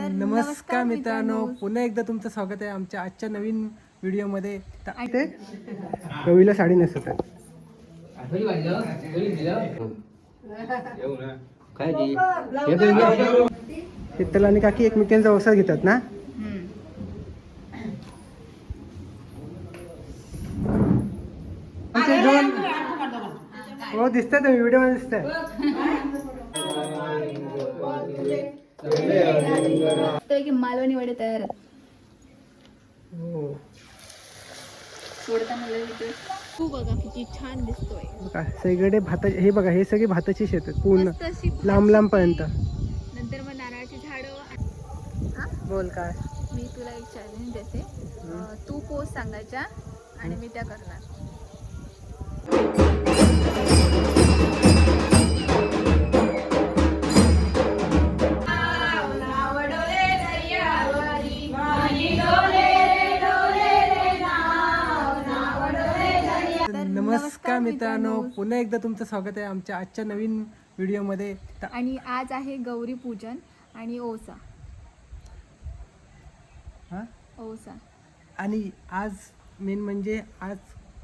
नमस्कार मित्रांनो. पुन्हा एकदा तुमचं स्वागत आहे आमच्या आजच्या नवीन व्हिडिओमध्ये. तर ते कवीला साडी नेसत शीतल आणि काकी एकमेकांचा अवसर घेतात ना? हो दिसतंय तुम्ही व्हिडिओमध्ये दिसतंय. की मालवणी वडे तयार. तू बघा किती छान दिसतोय बघा सगळे भाताचे हे बघा हे सगळे भाताची शेत आहेत पूर्ण. मस्त अशी लांब लांब पर्यंत. नंतर मग नारळाची झाडं हा? बोल काय? मी तुला एक चॅलेंज देते. अं, तू पोस्ट सांगायच्या आणि मी त्या करणार. मित्रांनो पुन्हा एकदा तुमचं स्वागत आहे आमच्या आजच्या नवीन व्हिडिओमध्ये. तर आणि आज आहे गौरी पूजन आणि ओसा. हा? ओसा. आणि आज मेन म्हणजे आज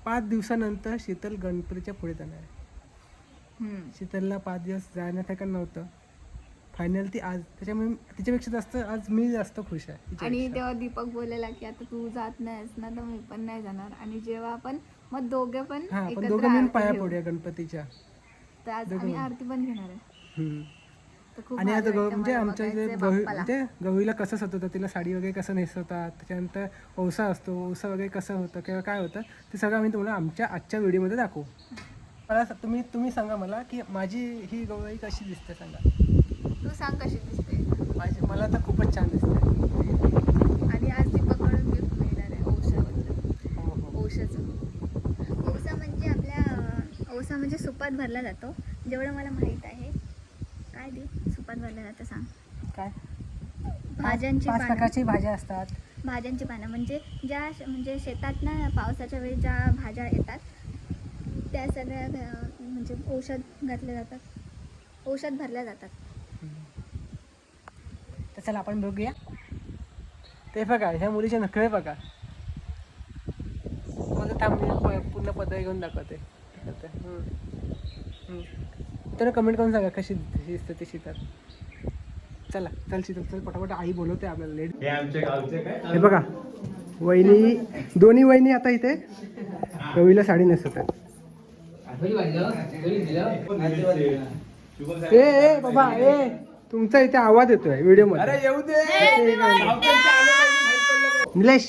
पाच दिवसानंतर शीतल गणपतीच्या पुढे जाणार आहे. हम्म. शीतलला पाच दिवस जाण्यासारखं नव्हतं फायनल ती आज त्याच्यामुळे तिच्यापेक्षा जास्त आज मी जास्त खुश आहे आणि तिच्यापेक्षा. तेव्हा दीपक बोललेला की आता तू जात नाहीस ना तर मी पण नाही जाणार. आणि जेव्हा आपण मग दोघे पण हा एकत्र दोघं मिळून आरती पाया घेऊ. पडूया गणपतीच्या तर आज दोघं आम्ही मिळून. आरती पण घेणार आहे हम्म. तर खूप आणि भारी आता गौ वाटतं म्हणजे मला आमच्या इथे बघायचंय बाप्पाला. म्हणजे गहूला कसं सजवतात तिला साडी वगैरे कसं नेसवतात त्याच्यानंतर ओसा असतो ओसा वगैरे कसं होतं किंवा काय होतं ते सगळं आम्ही तुम्हाला आमच्या आजच्या व्हिडिओमध्ये दाखवू मला स- तुम्ही तुम्ही सांगा मला की माझी ही गवळी कशी दिसते सांगा तू सांग कशी दिसते माझी मला तर खूपच छान दिसते आणि आज दीपकडून गिफ्ट मिळणार आहे औषधाबद्दल हो हो औषधाचं औसा म्हणजे आपल्या औसा म्हणजे सुपात भरला जातो. जेवढं मला माहीत आहे. काय दीप? सुपात भरला जातं सांग. काय? भाज्यांची पाच प्रकारची भाज्या असतात. भाज्यांची पानं. म्हणजे ज्या म्हणजे शेतात ना पावसाच्या वेळी ज्या भाज्या येतात त्या सगळ्या म्हणजे औषध घातले जातात. औषध भरल्या जातात. तर चला आपण बघूया. ते बघा ह्या मुलीचे नखरे बघा. पूर्ण पदर घेऊन दाखवते. हम्म. तर कमेंट करून सांगा कशी दिसते ती शीतल. चला चल शीतल चल पटापट आई बोलवते आपल्याला लेट हे आमच्या गावचे काय? हे बघा वहिनी दोन्ही वहिनी आता इथे रवीला साडी नेसत आहेत ए ए बाबा ए तुमचा इथे आवाज येतोय व्हिडिओमध्ये येऊ दे. निलेश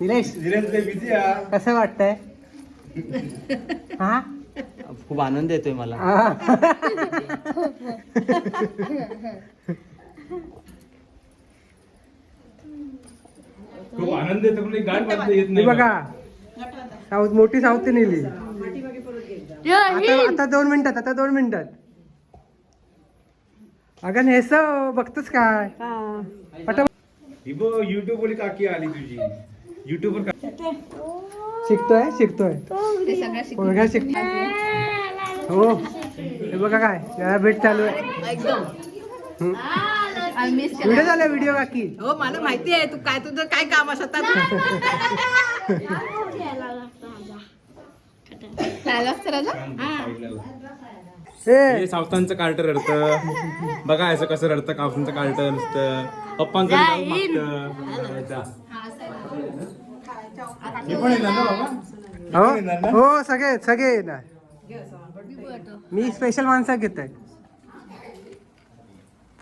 निलेश हा कसं वाटतंय? हा? खूप आनंद येतोय मला. हा. खूप आनंद येतो पण गाठ बांधता येत हे नाही. बघा. साऊथ मोठी साऊथ नेली. आता आता दोन मिनिटात आता दोन मिनिटात. अगं नेस बघतोच काय? पटा ही बघ युट्यूब वर काकी आली तुझी. युट्यूब वर शिकतोय? शिकतोय ते सगळ्या शिक पोरगा शिकतोय. हो. हे बघा काय जरा भेट चालू आहे. केलं. व्हिडिओ झाला व्हिडिओ काकी? हो मला माहिती आहे. तू काय तुझं काय काम असत डायलॉग तर आला? ए. हे सावतांचं कार्ट रडतं. बघा असं कसं रडतं कावसांचं कार्ट नुसतं. हे पण येणार ना बाबा. हो? सगळे सगळे येणार. मी स्पेशल माणसा घेत आहे.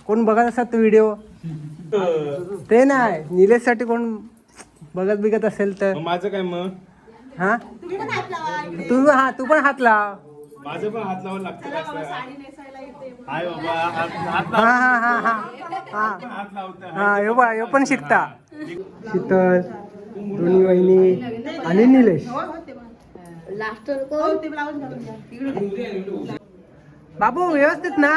कोण बघत असतात व्हिडिओ ते नाही. निलेशसाठी कोण बघत बिगत असेल तर. माझं काय मग? हा? तू हा तू पण हात लाव. माझं पण हात लावायला लागतं. हाय बाबा हात हात हा लाव हा हा हा हा. हात लावतं. हा बा ह्यो पण शिकता. शीतल दोन्ही वहिनी आणि निलेश. बाबू व्यवस्थित ना?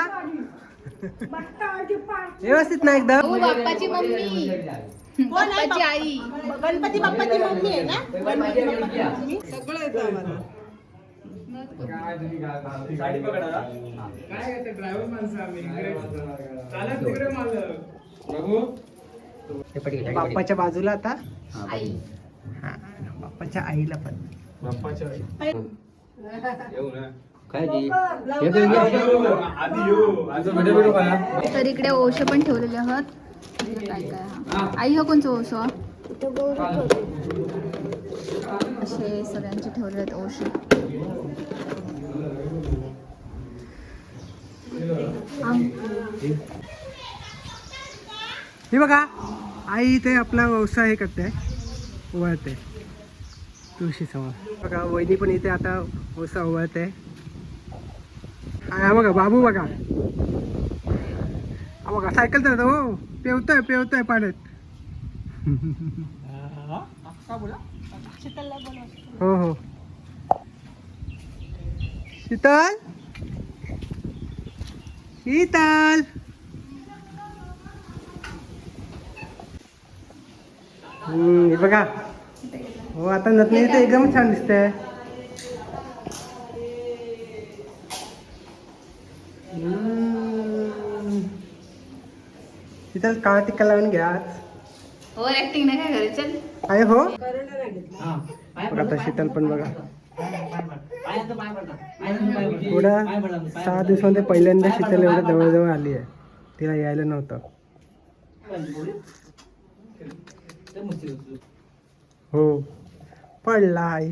व्यवस्थित ना एकदम? हो बाप्पाची मम्मी. बाप्पाची आई. गणपती बाप्पाची मम्मी आहे ना? गणपती बाप्पाची मम्मी. सगळं येतं आम्हाला. काय ड्रायव्हर माणसं आम्ही? चालत तिकडे मालक. बघू. बाप्पाच्या बाजूला आता. आई. हा बाप्पाच्या आईला पण. येऊ तर इकडे ओशो पण ठेवलेले आहात. इकडे काय काय? हा. आई हा कोणचं ओशो? हा? असे सगळ्यांचे ठेवले आहेत ओशो. हे बघा आई इथे आपला व्यवसाय हे करते वळते तुळशी समोर बघा वहिनी पण इथे आता व्यवसाय ओवाळते हा बघा बाबू बघा. हा बघा सायकल तर हो. पेवतोय पेवतोय पाण्यात. हो हो. शीतल? शीतल हम्म, हे बघा हो आता नतनी तर एकदम छान दिसतंय हम्म. शीतल काळा टिक्का लावून घ्या आज. ओव्हर ऍक्टिंग नाही काय करायचं आहे हो बघा आता शीतल पण बघा थोडा सहा दिवसामध्ये पहिल्यांदा शीतल एवढ्या जवळजवळ आली आहे. तिला यायला नव्हतं. हो. पडलाय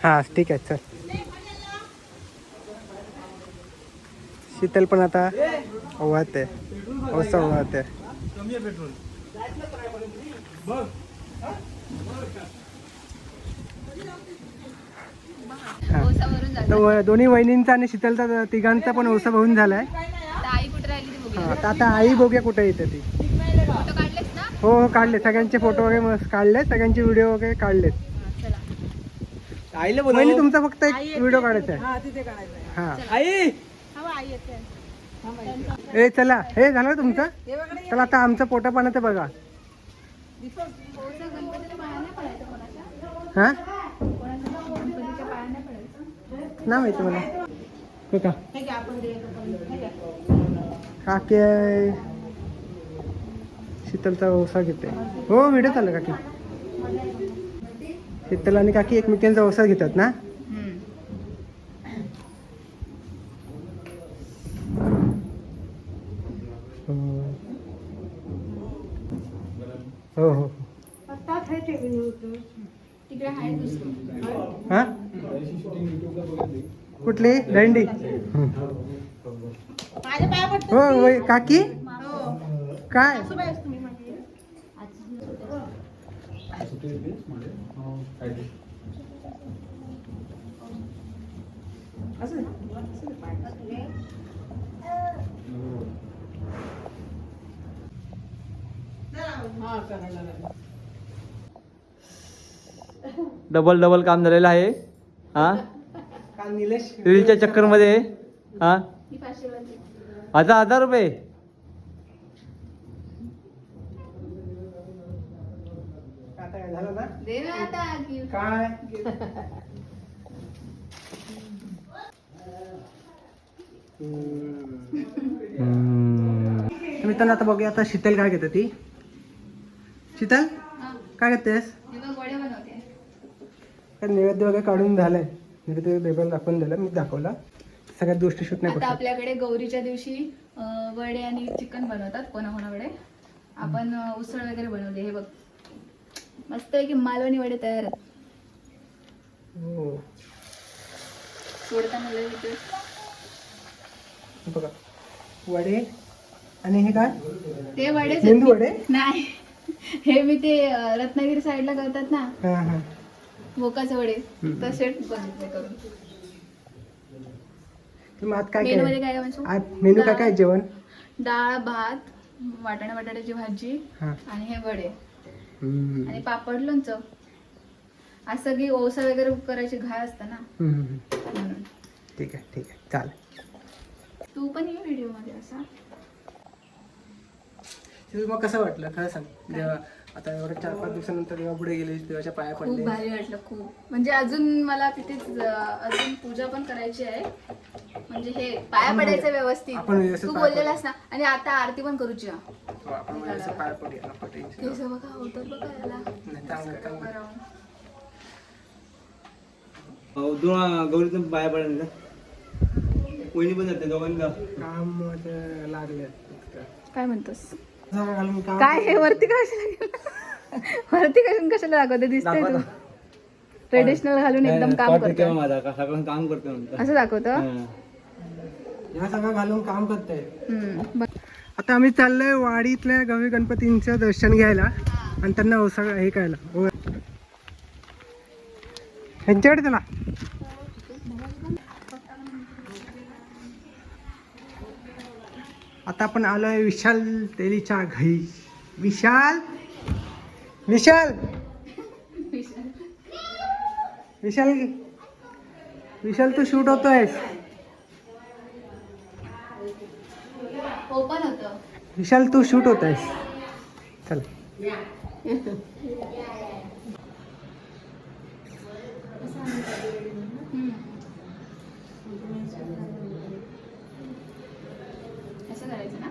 हा ठीक आहे चल. शीतल पण आता ओवाळते ओसा ओवाळते हा. ओसावरून जातो तर व- दोन्ही वहिनींचा आणि शीतलचा तिघांचा पण ओसा होऊन ती बघूया हा, आता आई बघूया कुठे येते ती. हो हो काढले. सगळ्यांचे फोटो वगैरे मस्त काढले सगळ्यांचे व्हिडिओ वगैरे काढलेत. हा, आईला तुमचा फक्त एक व्हिडिओ काढायचा आहे. हा आई! ए चला. हे झालं तुमचं? चला आता आमचं पोटा पाण्याचं बघा हा? ना माहिती मला. हो का? काकी. शीतलचा ओसा घेते. हो व्हिडिओ चालला काकी. शीतल आणि काकी एकमेकांचा ओसा घेतात ना? हो हो. हो तिकडे आहे दुसरं. हा? कुठली? दंडी हो वय- काकी? काय? डबल डबल काम झालेलं आहे. हा? रीलच्या चक्करमध्ये हा? ही. हजार हजार रुपये. दे ना आता gift. काय? तर मित्रांनो आता बघूया आता शीतल काय घेते ती? शीतल हा, काय घेतेस? मी बनवते. काय नैवेद्य वगैरे काढून झालंय? नैवेद्य टेबल दाखवून झालं मी दाखवला. सगळ्यात गोष्टी शूट नाही आता करू आपल्याकडे गौरीच्या दिवशी अं, वडे आणि चिकन बनवतात कोणाकोणाकडे. आपण अं, उसळ वगैरे बनवली हे बघ. मस्त आहे की मालवणी वडे तयार आहेत. हो. बघा. वडे आणि हे काय? ते मेंदू वडे? नाही. हे मी ते रत्नागिरी साईडला करतात ना. हा हा. भोकाचे वडे. तसे करून आज काय मेनू मध्ये काय? काय काय म्हणतो आज मेनू काय काय? जेवण? डाळ भात वाटाणा बटाट्याची भाजी हा. आणि हे वडे. आणि पापड लोणचं. आज सगळी ओसा वगैरे करायची घाय असतं ना. म्हणून. ठीक आहे ठीक आहे. चालेल. तू पण ये व्हिडिओमध्ये असा मग कसं वाटलं? खरं सांग. जेव्हा आता एवढं चार पाच दिवसानंतर जेव्हा पुढे गेले देवाच्या पाया खूप पडले. भारी वाटलं खूप. म्हणजे अजून मला तिथेच अं, अजून पूजा पण करायची आहे. म्हणजे हे पाया पडायचं व्यवस्थित आपण व्यवस्थित तू पाया बोललेलास ना? आणि आता आरती पण करूची हा. हो, आपण पाया पडूया नको टेन्शन केस बघा होतात बघा याला. नाही चांगलं चांगलं पडायला वहिनी पण जाते दोघांना. काम लागले काय म्हणतोस? काय हे वरती कशाला? वरती कशाला कशाला दाखवते? दिसतंय तू. ट्रेडिशनल घालून एकदम काम करतो काम करतो असं दाखवतं? हा. सगळं घालून काम. ब- आता आम्ही चाललोय वाडीतल्या गवी गणपतींचं दर्शन घ्यायला आणि त्यांना हे करायला. ह्यांच्याकडे चला. आता आपण आलोय विशाल तेलीच्या घरी. विशाल? विशाल? विशाल? विशाल तू शूट होतोयस. विशाल तू शूट होत आहेस चल हम्म. असं करायचं ना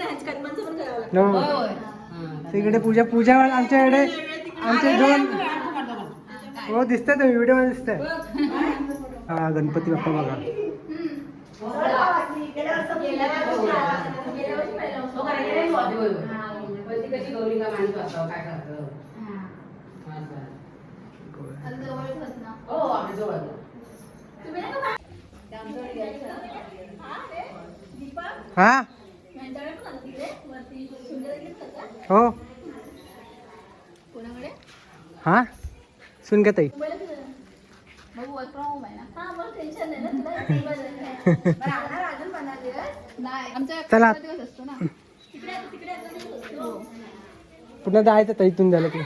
हो. तिकडे पूजा पूजा आमच्याकडे आमचे दोन हो दिसतंय तुम्ही व्हिडिओमध्ये दिसतंय. हा गणपती बाप्पा बघा. हा? हो. हा? सुन आमचा चला. दिवस असतो ना. पुन्हा जायचं ताई इथून झालं की.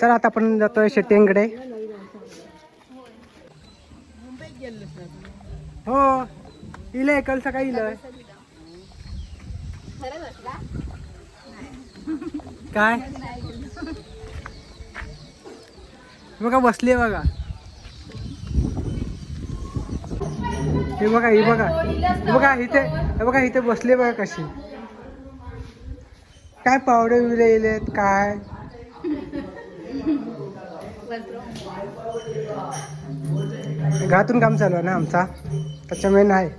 चल आता आपण जातोय शेट्ट्यांकडे हो. इलंय काल सकाळी इलं. आहे काय बघा बसली बघा. हे बघा हे बघा. बघा इथे बघा इथे बसले बघा कशी. काय पावडे बिवडे येलेत काय? घातून काम चालू आहे ना आमचा. त्याच्यामुळे नाही.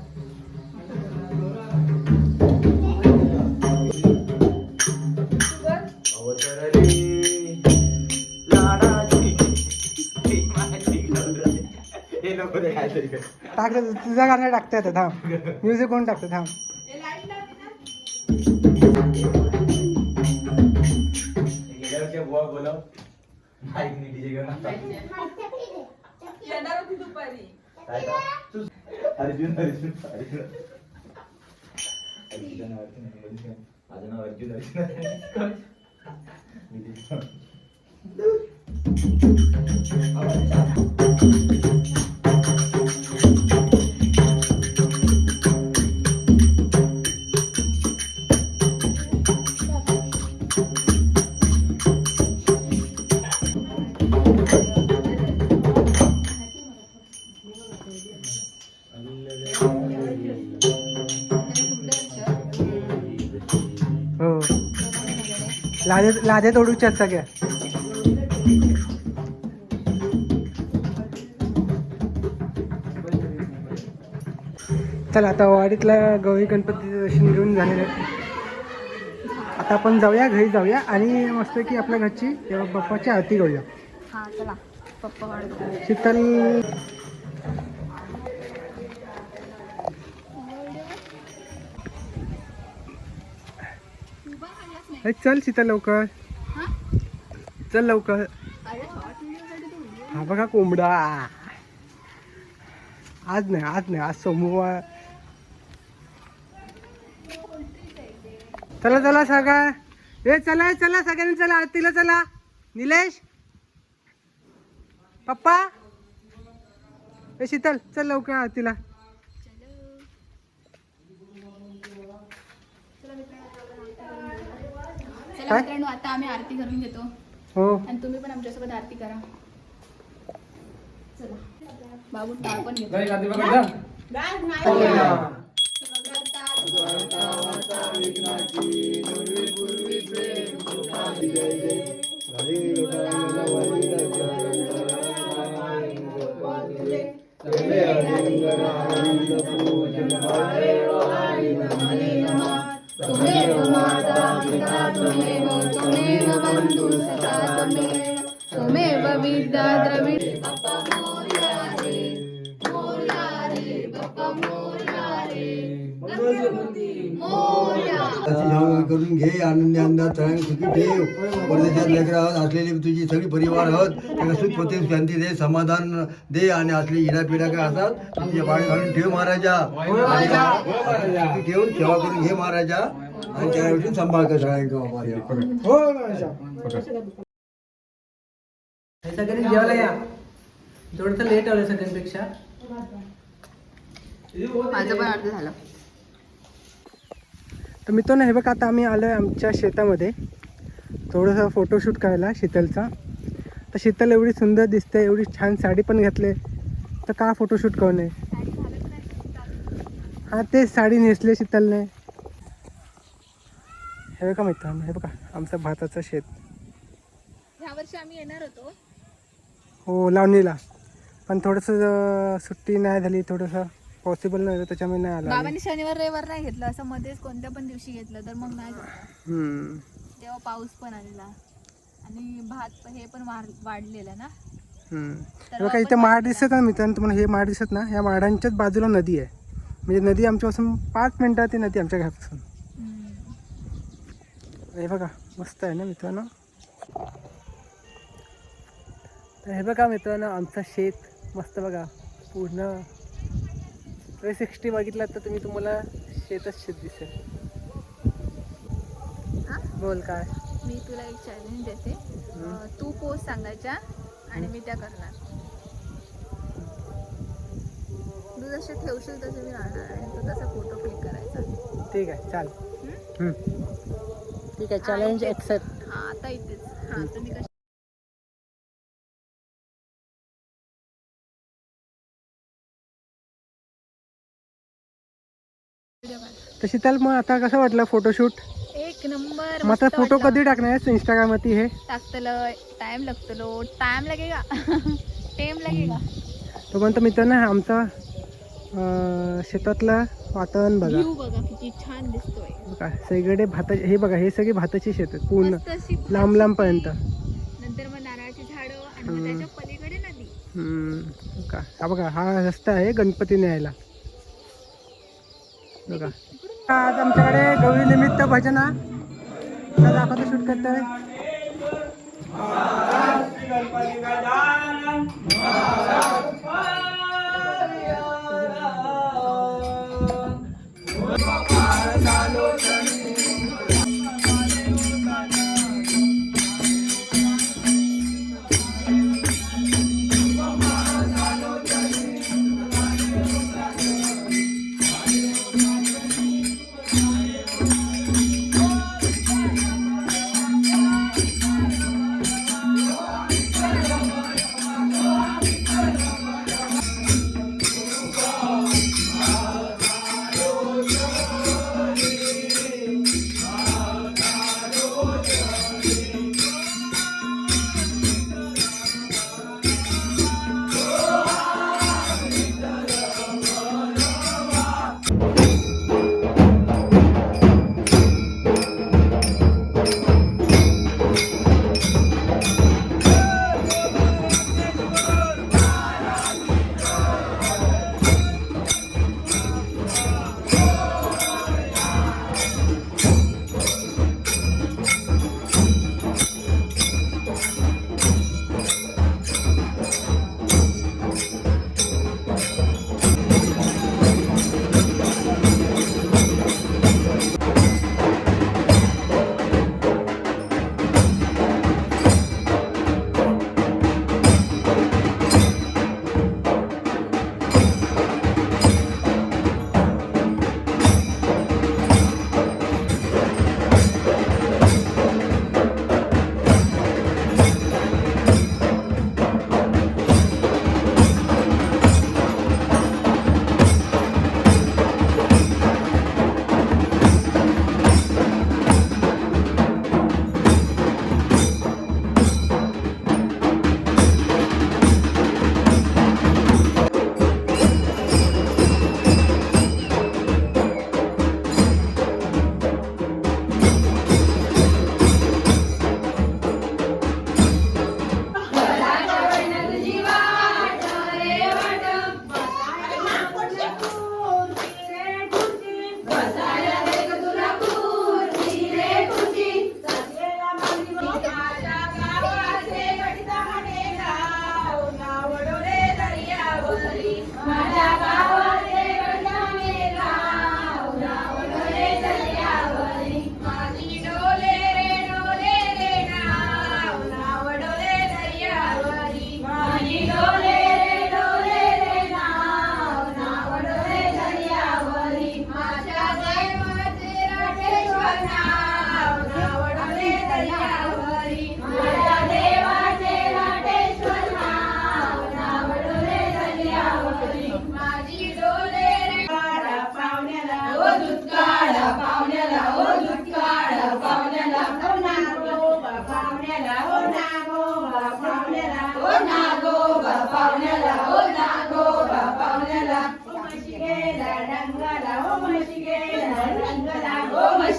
टाक तुझा गाणं टाकता येतं थांब. म्युझिक कोण टाकतं थांब. अर्जुन अर्जुन अर्जुन. माझं नाव अर्जुन अर्जुन. 미리. 네. तोडूच्या आहेत सगळ्या चला आता वाडीतला गौरी गणपतीचं दर्शन घेऊन झालेलं आहे. आता आपण जाऊया घरी जाऊया आणि मस्त की आपल्या घरची तेव्हा बाप्पाची आरती करूया. हा शीतल. चल शीतल लवकर. चल लवकर. हा बघा कोंबडा. आज नाही आज नाही आज सोमवार. चला चला सगळ्या ए चला चला सगळ्यांनी चला आरतीला चला. निलेश? पप्पा? ए शीतल चल लवकर आरतीला काय? आता आम्ही आरती करून घेतो. हो आणि तुम्ही पण आमच्यासोबत आरती करा चला बाबू टाळ पण घेतो त्वमेव विद्या द्रविड जेवण करून घे आनंदी अंदाज सगळ्यांना सुखी ठेव. परदेशात लेकरं आहोत असलेली तुझी सगळी परिवार आहोत त्याला सुख पते शांती दे समाधान दे आणि असली इडा पिढा काय असतात तुझ्या पाणी घालून ठेव महाराजा. ठेवून सेवा करून घे महाराजा. आणि त्या गोष्टी सांभाळ कर हो सगळ्यांनी जेवायला या. थोडंसं लेट आलं सगळ्यांपेक्षा. माझं पण अर्ध झालं. तर मित्रांनो हे बघ आता आम्ही आलो आहे आमच्या शेतामध्ये. थोडंसं फोटोशूट करायला शीतलचा. तर शीतल एवढी सुंदर दिसते एवढी छान साडी पण घातले. तर का फोटोशूट करू नये? हां तेच साडी नेसले शीतलने. हे बघा मित्रांनो हे बघा आमचं भाताचं शेत. ह्या वर्षी आम्ही येणार होतो. हो लावणीला. पण थोडंसं सुट्टी नाही झाली थोडंसं. पॉसिबल नाही झालं त्याच्यामुळे नाही आलं. बाबांनी शनिवार रविवार नाही घेतलं असं मध्येच कोणत्या पण दिवशी घेतलं तर मग नाही. हम्म. तेव्हा पाऊस पण आलेला आणि भात पण- हे पण वाढ- वाढलेलं ना हम्म. तर हे बघा इथे माड दिसत ना मित्रांनो तुम्हाला हे माड दिसत ना ह्या माडांच्याच बाजूला नदी आहे म्हणजे नदी आमच्यापासून पाच मिनिटात ती नदी आमच्या घरापासून हम्म. हे बघा मस्त आहे ना मित्रांनो तर हे बघा मित्रांनो आमचं शेत मस्त बघा पूर्ण थ्री सिक्स्टी बघितलं तर तुम्ही तुम्हाला शेतच शेत दिसेल. हा? बोल काय? मी तुला एक चॅलेंज देते. तू पोस्ट सांगायच्या आणि मी त्या करणार. तू जसे ठेवशील तसे मी राहणार आणि तू तसा फोटो क्लिक करायचा. ठीक आहे चाल. हम्म? हम्म. ठीक आहे चॅलेंज एक्सेप्ट हा आता इथेच. हा तुम्ही तर शीतल मग आता कसं वाटलं फोटोशूट एक नंबर मग आता मस्त फोटो वाटलं. कधी टाकणार आहेस इंस्टाग्रामवरती हे? टाकतलं टाइम लागतलो. टाइम लगेगा. टाइम लगेगा. तोपर्यंत मित्रांनो हा आमचा अं, शेतातलं वातावरण बघा. व्ह्यू बघा किती छान दिसतोय. बघा सगळे भाता हे बघा हे सगळे भाताची शेत आहेत पूर्ण. मस्त अशी लांब लांब पर्यंत. नंतर मग नारळाची झाडं आणि मग त्याच्या पलीकडे नदी. हम्म, का हा बघा हा रस्ता आहे गणपती न्यायला बघा. आज आमच्याकडे गौरी निमित्त भजन तर आपण शूट करतोय. गणपती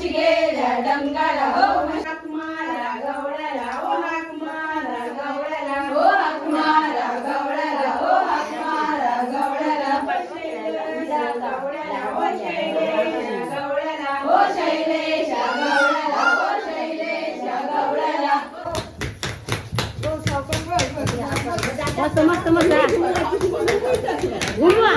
गेल्या डंगाला हो हाक मारा गवळ्याला हो हाक मारा गवळ्याला हो हाक मारा गवळ्याला हो हाक मारा गवळ्याला गवळ्याला हो शैलेश गवळ्याला हो शैलेश गवळ्याला हो शैलेश गवळ्याला हो, हो. मस्त मस्त मस्त. घुमवा